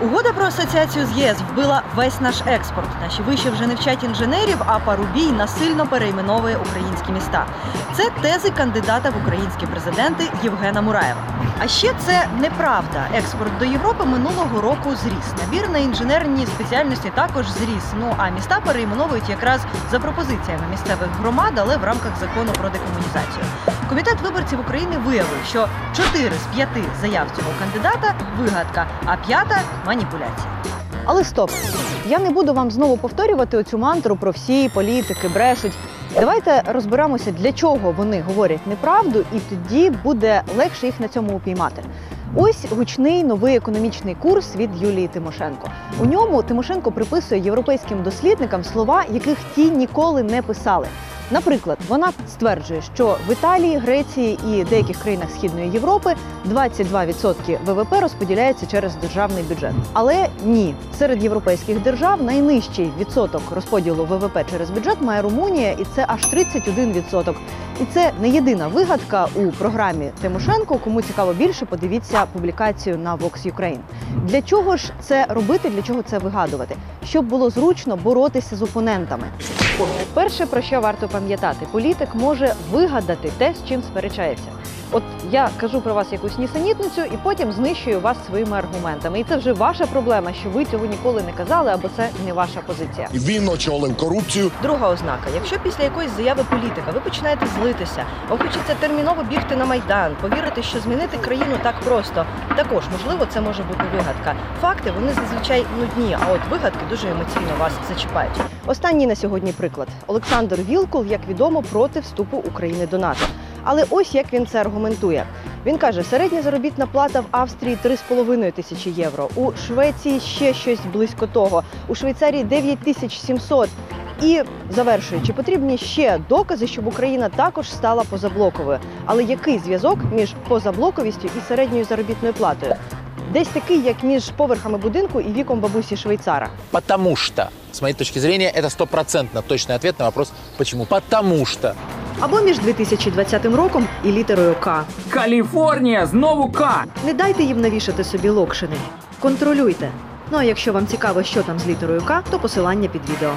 Угода про асоціацію з ЄС вбила весь наш експорт. Наші виші вже не вчать інженерів, а парубій насильно перейменовує українські міста. Це тези кандидата в українські президенти Євгена Мураєва. А ще це неправда. Експорт до Європи минулого року зріс. Набір на інженерні спеціальності також зріс. Ну а міста перейменовують якраз за пропозиціями місцевих громад, але в рамках закону про декомунізацію. Комітет виборців України виявив, що 4 з 5 заяв цього кандидата вигадка, а п'ята маніпуляція. Але стоп, я не буду вам знову повторювати оцю мантру про всі політики брешуть. Давайте розберемося, для чого вони говорять неправду, і тоді буде легше їх на цьому упіймати. Ось гучний новий економічний курс від Юлії Тимошенко. У ньому Тимошенко приписує європейським дослідникам слова, яких ті ніколи не писали. Наприклад, вона стверджує, що в Італії, Греції і деяких країнах Східної Європи 22% ВВП розподіляється через державний бюджет. Але ні, серед європейських держав найнижчий відсоток розподілу ВВП через бюджет має Румунія, і це аж 31%. І це не єдина вигадка у програмі Тимошенко. Кому цікаво більше, подивіться публікацію на Vox Ukraine. Для чого ж це робити? Для чого це вигадувати? Щоб було зручно боротися з опонентами. Перше, про що варто пам'ятати, політик може вигадати те, з чим сперечається. От я кажу про вас якусь нісенітницю і потім знищую вас своїми аргументами. І це вже ваша проблема, що ви цього ніколи не казали, або це не ваша позиція. Він очолив корупцію. Друга ознака: якщо після якоїсь заяви політика ви починаєте злитися, вам хочеться терміново бігти на майдан, повірити, що змінити країну так просто. Також можливо, це може бути вигадка. Факти вони зазвичай нудні, а от вигадки дуже емоційно вас зачіпають. Останній на сьогодні приклад: Олександр Вілкул, як відомо, проти вступу України до НАТО. Але ось як він це аргументує. Він каже, середня заробітна плата в Австрії 3,5 тисячі євро, у Швеції ще щось близько того, у Швейцарії 9700. І завершує, чи потрібні ще докази, щоб Україна також стала позаблоковою. Але який зв'язок між позаблоковістю і середньою заробітною платою? Десь такий, як між поверхами будинку і віком бабусі Швейцара. Потому что, с моей точки зрения, это стопроцентно точный ответ на вопрос «почему?». Потому что. Або між 2020 роком і літерою К. Каліфорнія знову К. Не дайте їм навішати собі локшини. Контролюйте. Ну а якщо вам цікаво, що там з літерою К, то посилання під відео.